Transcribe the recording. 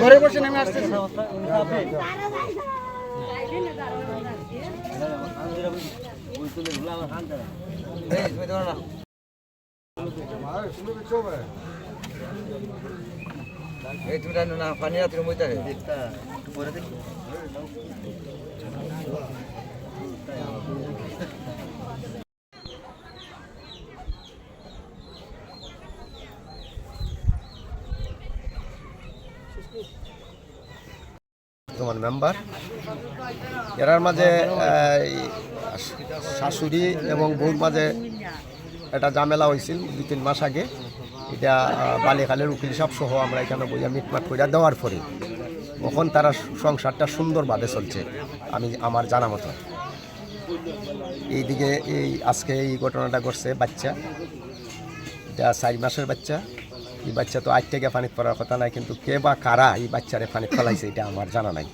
ঘরে বসে নেমে আসতেছে। এই তুমি না পানি রে তোমার মেম্বার এরার মাঝে শাশুড়ি এবং বউর মাঝে একটা ঝামেলা হয়েছিল দুই তিন মাস আগে। এটা বালিখালের উকিল সাহেব সহ আমরা এখানে বইয়া মিটমাট করে দেওয়ার পরে তখন তারা সংসারটা সুন্দরভাবে চলছে, আমি আমার জানা মতো। এইদিকে এই, আজকে এই ঘটনাটা ঘটছে বাচ্চা। এটা চার মাসের বাচ্চা। এই বাচ্চা তো আজ থেকে পানিত পড়ার কথা নাই, কিন্তু কে বা কারা এই বাচ্চারে পানিত ফেলাইছে, এটা আমার জানা নাই।